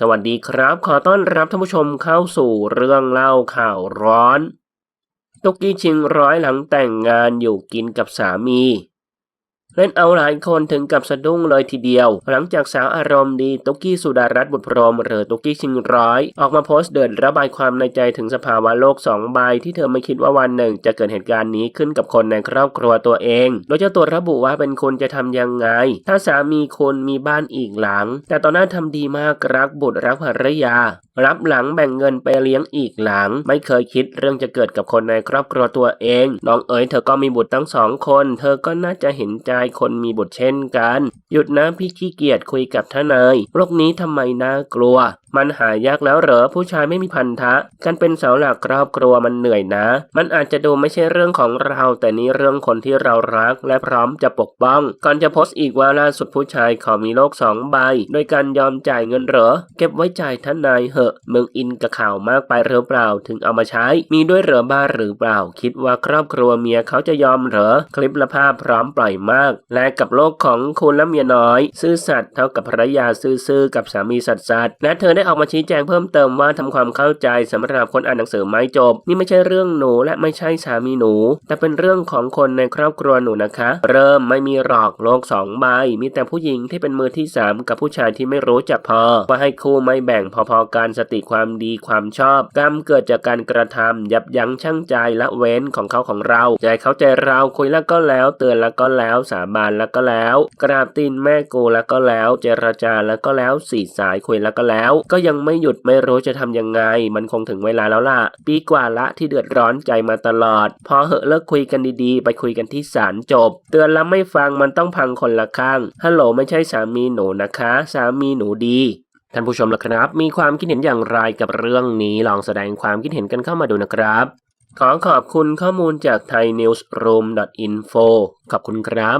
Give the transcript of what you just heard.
สวัสดีครับ ขอต้อนรับท่านผู้ชมเข้าสู่เรื่องเล่าข่าวร้อน ตุกกี้ชิงร้อยหลังแต่งงานอยู่กินกับสามี เล่นเอาหลายคนถึงกับสะดุ้งเลยทีเดียว หลังจากสาวอารมณ์ดีตุกกี้สุดารัตน์บุตรพรมหรือตุกกี้ชิงร้อย ออกมาโพสต์เดินระบายความในใจถึงสภาวะโลกสองใบที่เธอไม่คิดว่าวันหนึ่ง จะเกิดเหตุการณ์นี้ขึ้นกับคนในครอบครัวตัวเอง โดยเจ้าตัวระบุว่าเป็นคุณจะทำยังไง ถ้าสามีคุณมีบ้านอีกหลัง แต่ตอนหน้าทำดีมากรักบุตรรักภรรยา รับหลังแบ่งเงินไปเลี้ยงอีกหลัง ไม่เคยคิดเรื่องจะเกิดกับคนในครอบครัวตัวเองน้องเอ๋ยเธอก็มีบุตรทั้งสองคน เธอก็น่าจะเห็นใจคนมีบุตรเช่นกัน หยุดนะพี่ขี้เกียจคุยกับท่านายโรคนี้ทำไมน่ากลัว มันหายากแล้วเหรอผู้ชายไม่มีพันธะการเป็นเสาหลักครอบครัวมันเหนื่อยนะ มันอาจจะดูไม่ใช่เรื่องของเรา แต่นี่เรื่องคนที่เรารักและพร้อมจะปกป้อง ก่อนจะโพสต์อีกว่าล่าสุดผู้ชายขอมีโลกสองใบ โดยการยอมจ่ายเงินเหรอ เก็บไว้จ่ายท่านนายเหอะมึงอินกับข่าวมากไปหรือเปล่าถึงเอามาใช้ มีด้วยเหรอบ้าหรือเปล่า คิดว่าครอบครัวเมียเขาจะยอมเหรอ คลิปละภาพพร้อมปล่อยมาก และกับโลกของคุณและเมียน้อย ซื่อสัตย์เท่ากับภรรยาซื่อๆกับสามีสัตย์สัตย์และเธอได้ออกมาชี้แจงเพิ่มเติมว่าทำความเข้าใจสำหรับคนอ่านหนังสือไม่จบ นี่ไม่ใช่เรื่องหนูและไม่ใช่สามีหนู แต่เป็นเรื่องของคนในครอบครัวหนูนะคะ เริ่มไม่มีหรอกโลกสองใบ มีแต่ผู้หญิงที่เป็นมือที่สามกับผู้ชายที่ไม่รู้จักพอว่าให้คู่ไม่แบ่งพอๆกันสติความดีความชอบ กรรมเกิดจากการกระทำยับยั้งชั่งใจละเว้นของเขาของเราใจเขาใจเราคุยแล้วก็แล้วเตือนแล้วก็แล้วสาบานแล้วก็แล้ว กราบตีนแม่กูแล้วก็แล้ว เจรจาแล้วก็แล้วสี่สายคุยแล้วก็แล้วก็ก็ยังไม่หยุดไม่รู้จะทำยังไง มันคงถึงเวลาแล้วล่ะ ปีกว่าละที่เดือดร้อนใจมาตลอด พอเหอะเลิกคุยกันดีๆ ไปคุยกันที่ศาลจบ เตือนแล้วไม่ฟังมันต้องพังคนละข้างฮัลโหลไม่ใช่สามีหนูนะคะ สามีหนูดีท่านผู้ชมล่ะครับ มีความคิดเห็นอย่างไรกับเรื่องนี้ลองแสดงความคิดเห็นกันเข้ามาดูนะครับ ขอขอบคุณข้อมูลจาก thainewsroom.info ขอบคุณครับ